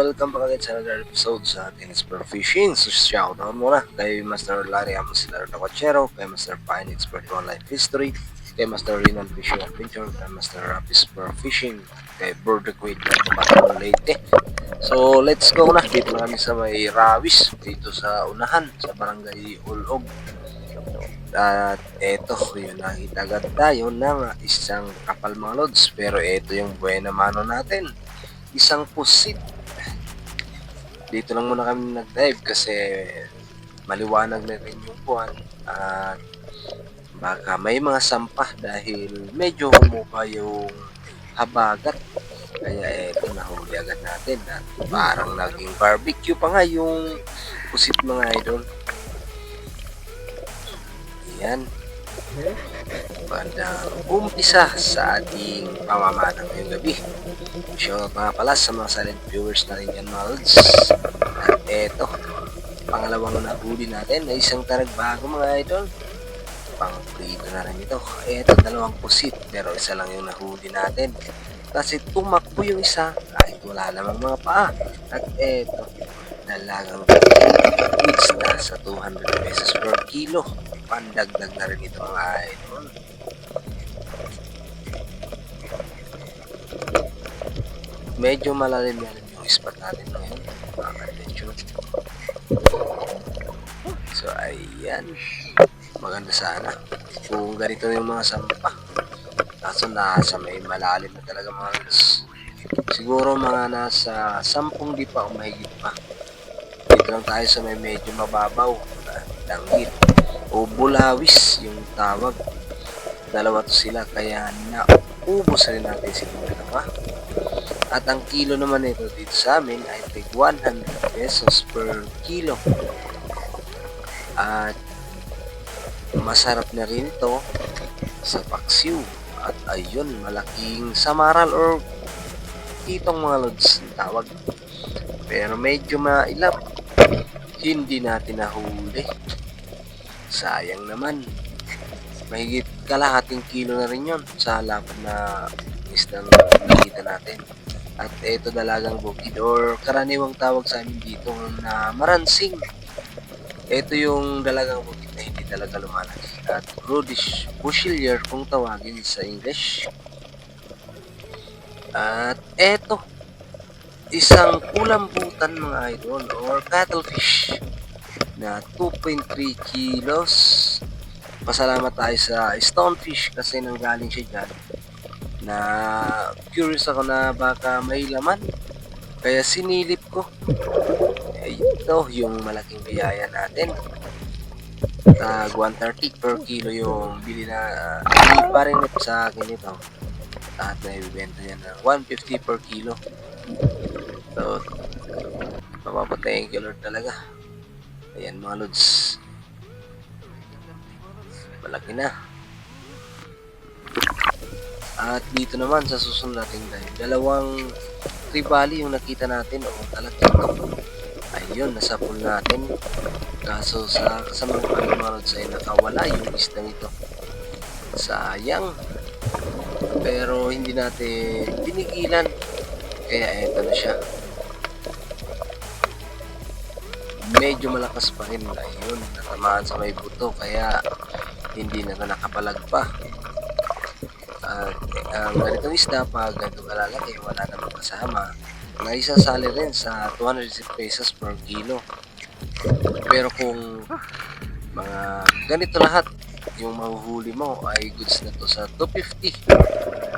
welcome back again sa another episode sa ating Expert Fishing. So, shoutout muna kay Master Larry Amuslar Taquachero, kay Master Pine Expert on Life History, kay Master Rinan Fishing Adventure, kay Master Rapis for Fishing, kay Border Quaid na tumatang Leyte. So, let's go na. Dito na kami sa may Rawis, dito sa unahan, sa barangay Ulog. At eto, yun nakita agad tayo ng isang kapal mga lods. Pero eto yung buena mano natin. Isang pusit. Dito lang muna kami nag-dive kasi maliwanag na rin yung buwan. At baka may mga sampah dahil medyo humupa yung habagat. Kaya eto, nahuli agad natin. At parang naging barbecue pa nga yung pusit mga idol. Yan. Bandang umpisa sa ating pamamana ngayong gabi. Shoutout mga pala sa mga silent viewers na rin yan mga. At eto, pangalawang nahuli natin na isang taragbago mga idol. Pang prito na rin ito. Eto, dalawang pusit pero isa lang yung nahuli natin. Kasi tumakbo yung isa kahit wala namang mga paa. At eto, dalagang goods na sa 200 pesos per kilo. Pandagdag na rin ito mga idol. Medyo malalim yan yung spot natin ngayon. Mga adventure. So, ayan. Maganda sana. Kung ganito yung mga sampah. Kaso nasa may malalim na talaga mga lods. Siguro mga nasa 10 di pa o mahigit pa. Dito lang tayo sa may medyo mababaw. ah, Danggit. O bulawis yung tawag. Dalawa to sila kaya naubos rin natin silang dalawa. At ang kilo naman nito dito sa amin ay tig 100 pesos per kilo. At masarap na rin to sa paksiw. At ayun, malaking samaral or itong mga lods tawag. Pero medyo mailap. Hindi natin nahuli. Sayang naman. Mahigit kalahating kilo na rin yon sa lapad na isdang nakita natin. At ito dalagang bukid or karaniwang tawag sa amin dito na maransing. Ito yung dalagang bukid na hindi talaga lumalaki. At Rhodish Bushilier kung tawagin sa English. At eto, isang kulambutan mga idol or cuttlefish na 2.3 kilos. Pasalamat tayo sa stonefish kasi nanggaling siya dyan na curious ako na baka may laman. Kaya sinilip ko. Ito yung malaking biyaya natin. Tag 130 per kilo yung bili na uh, pa rin sa akin ito. At naibibenta niya na 150 per kilo. So, mapapatayin Lord talaga. Ayan mga lods. Malaki na. At dito naman sa susunod nating dive, dalawang tribali yung nakita natin o talakito. Ayun, nasa pool natin. Kaso sa kasamang pagmamarod sa nakawala yung isdang ito. Sayang. Pero hindi natin pinigilan. Kaya eto na siya. Medyo malakas pa rin. Ayun, natamaan sa may buto. Kaya hindi na nakapalag pa. At ang ganitong isda, pag ganito kalalaki, wala namang kasama, na isasali rin sa 200 pesos per kilo. Pero kung mga ganito lahat, yung mahuhuli mo ay goods na to sa 250.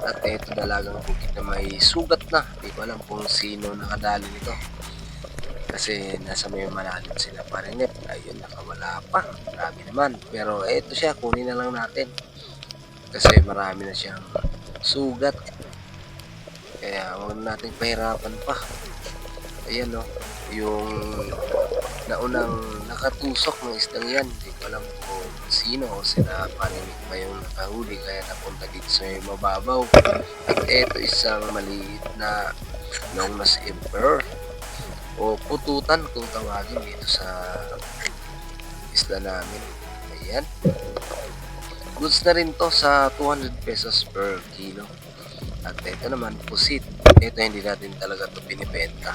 At ito dalagang bukit na may sugat na. Hindi ko alam kung sino nakadali nito. Kasi nasa may malalim sila pa rin eh. Ayun, nakawala pa. Marami naman. Pero eto siya, kunin na lang natin. Kasi marami na siyang sugat. Kaya huwag natin pahirapan pa. Ayan no yung naunang nakatusok ng isdang yan. Hindi ko alam kung sino o sila paninig pa yung nakahuli. Kaya napunta dito sa mababaw. At eto isang maliit na long nose emperor o pututan kung tawagin dito sa isla namin ayan goods na rin to sa 200 pesos per kilo. At ito naman, pusit. Ito hindi natin talaga to binibenta.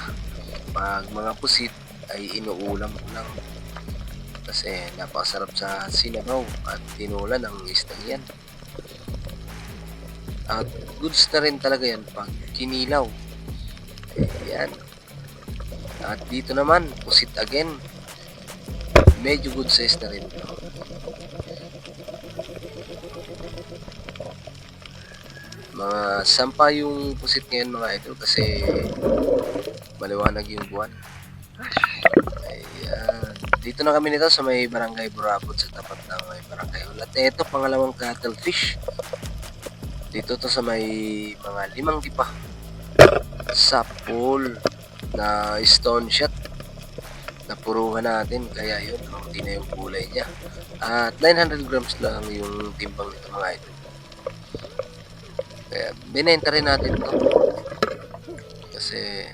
pag mga pusit ay inuulam lang. Kasi napakasarap sa sinabaw at tinulan ng isdang yan. At goods na rin talaga yan pag kinilaw. Ayan. At dito naman, pusit again. Medyo good size na rin. Mga sampa yung pusit ngayon mga idol kasi maliwanag yung buwan. Ayan. Dito na kami nito sa may barangay Burabot sa tapat ng may barangay Ulat. Ito pangalawang cuttlefish. Dito to sa may mga limang dipa. Sa pool na stone shot. Napuruhan natin kaya yun, hindi na yung kulay niya. At 900 grams lang yung timbang nito mga idol. Kaya binenta rin natin to. Kasi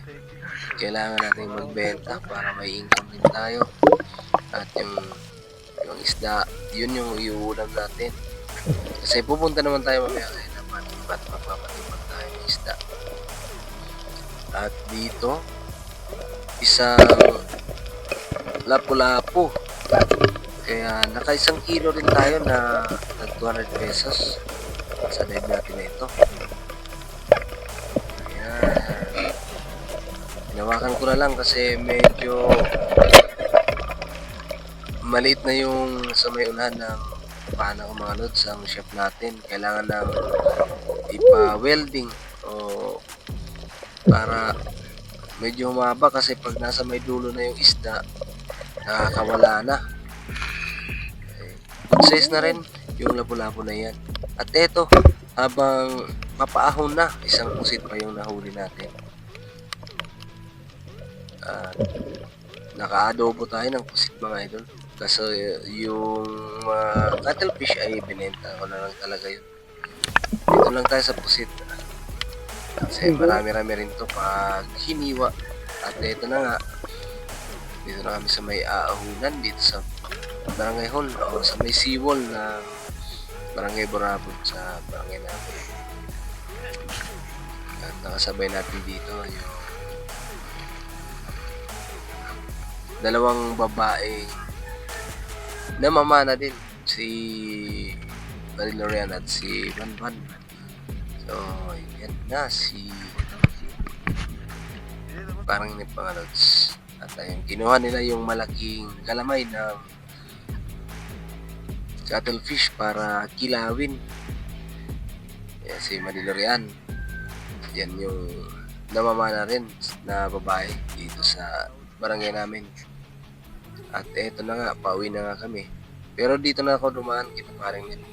kailangan natin magbenta para may income din tayo. At yung yung isda, yun yung iuulam natin. Kasi pupunta naman tayo mamaya kaya naman at magpapatipag tayo ng isda. At dito, isang lapu-lapu. Kaya naka isang kilo rin tayo na nag 200 pesos sa dive natin na ito. Ayan. Hinawakan ko na lang kasi medyo maliit na yung sa may unahan ng paana ko mga lods ang shop natin. Kailangan ng ipa-welding o para medyo humaba kasi pag nasa may dulo na yung isda nakakawala na. Eh, Good size na rin yung labo-labo na yan. At eto, habang papaahon na, isang pusit pa yung nahuli natin. At naka-adobo tayo ng pusit mga idol. Kasi yung mga cuttlefish ay binenta ko na lang talaga yun. Dito lang tayo sa pusit. Kasi marami-rami rin to pag hiniwa. At ito na nga, dito na kami sa may aahunan dito sa barangay hall o sa may seawall na barangay Borabon sa barangay namin. At nakasabay natin dito yung dalawang babae na mamana din si Marilorian at si Van Van. So, yan na si parang ni Pangalods. At ayun, kinuha nila yung malaking galamay ng cuttlefish para kilawin. Yan si Manilorian. Yan yung namamana rin na babae dito sa barangay namin. At eto na nga, pauwi na nga kami. Pero dito na ako dumaan, kita parang nito.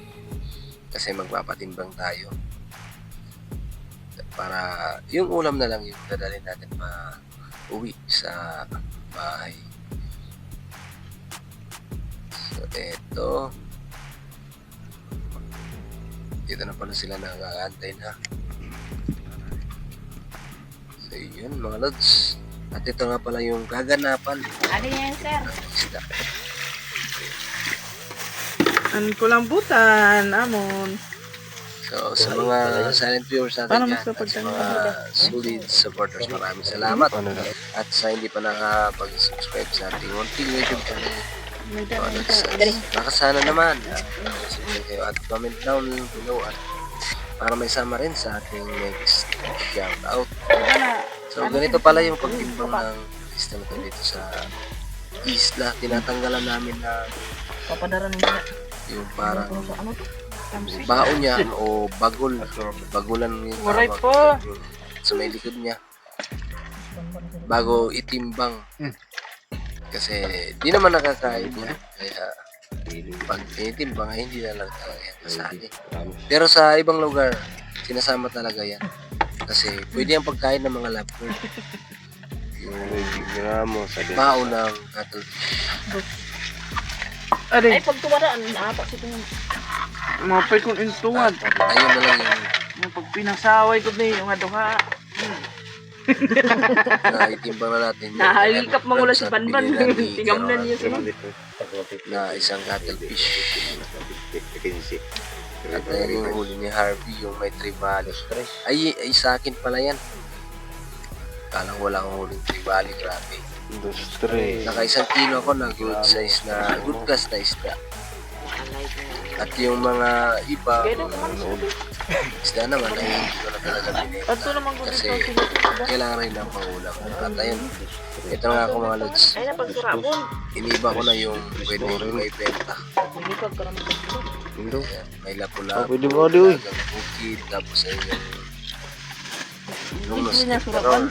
Kasi magpapatimbang tayo. Para yung ulam na lang yung dadalhin natin pa uwi sa bahay. So, eto. Dito na pala sila nakakaantay na. So, yun mga lods. At ito nga pala yung kaganapan Ano yan, sir? Ang kulambutan, amon. So, sa mga silent viewers natin Paano dyan, at sa mga solid supporters, maraming salamat. At sa hindi pa nakapag-subscribe sa ating munting YouTube channel, So, ka. baka sana naman uh, subscribe kayo at comment down below at para may sama rin sa ating next shout out. Na? So ganito pala yung pagtimbang ng isda natin dito sa isla. Tinatanggalan namin na Papadara nila. yung parang Baon niya o bagol. Bagulan yung Waray tawag. po. Sa may likod niya. Bago itimbang. Kasi di naman nakakain niya. Kaya pag tinitimbang ay hindi na lang talaga yan kasali. Pero sa ibang lugar, sinasama talaga yan. Kasi pwede yung pagkain ng mga. Yung gramo sa din. baon ng. Ade, Ay, pag tumaraan, naapak sa tingin. Mapay kong intuwad. Ayun na lang yung Yung pag pinasaway ko ni yung aduha. naitimbang na natin. Nahalikap mo mula si Banban. ni Tingamnan niya sila. na isang cuttlefish. At ayun yung huli ni Harvey, yung may tribal. Ay, ay sa akin pala yan. Kala ko wala akong huling tribali, grabe. Industry. Naka isang kilo ako na good size na, good class na isda. At yung mga iba, isda naman ay hindi ko na talaga binenta. Kasi kailangan rin ng pangulam. At ayun, ito nga ako mga lods. Iniba ko na yung pwede ibenta. Naman dito. Indo. Ayan, May Oh, lapu-lapu, pwede ba di uy? bukid, tapos ay yung niya surapan.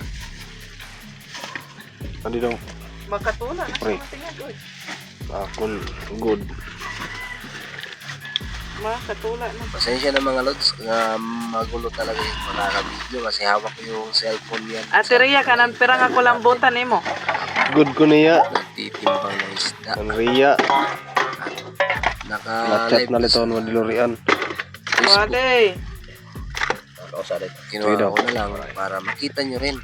Andi daw. Makatula na Pre. sa tingad. Good. Makatula na. Pasensya na mga lods, na magulo talaga yung pagkakabideo kasi hawak ko yung cellphone yan. Ate Ria, kanang pirang ako lambutan eh mo. Good ko niya. Nagtitimbang na isda. Ang Ria. Naka-live Lachat na mo dilorian. Facebook. Wade. Kinuha ko na lang para makita nyo rin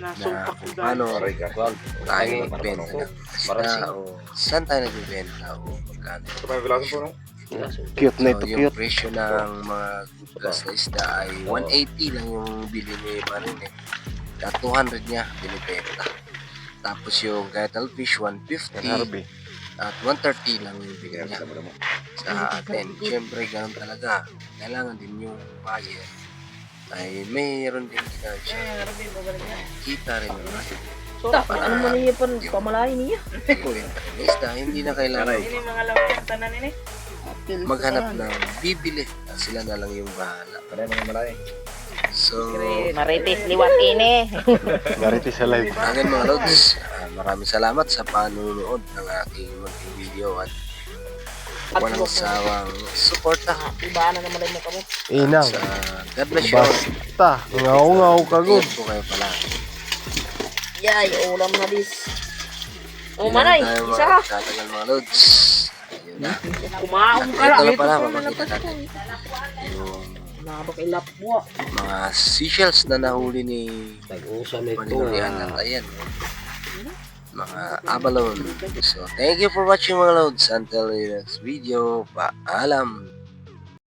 na Nasumpak ko kung dahil. paano tayo magbenta ng isda o saan tayo nagbibenta o magkano. Cute na ito, So, yung cute. presyo ng mga good class na isda ay 180 lang yung bili ni Marin eh. At 200 niya binibenta. Tapos yung kettle fish 150 Harvey. at 130 lang yung bigay niya sa atin. Siyempre ganun talaga. Kailangan din yung buyer ay mayroon din kita siya. Kita rin naman. So, ano man niya pa, pamalayan niya. Kuwenta isda, hindi na kailangan Ini mga lambutan tanan ini. Maghanap ng bibili. Sila na lang yung bahala. So, Marites, liwat ini. Gariti sa live. Akin mga lods, ah, maraming salamat sa panunood ng aking munting video at walang sawang suporta Iba na naman mo kamo. Inang. sa God bless you all. Basta. Ngaw-ngaw ka good. Ingat po kayo pala. Yay, ulam na dis. Oh, manay, Tayo isa mga ka. tatagal mga lods. Kumaong ka Ito lang. na pala, mapakita natin yung Nakabakilap mo. mga seashells na nahuli ni Manilorian at ayan. Mga abalone. So, thank you for watching mga loads. Until the next video, paalam.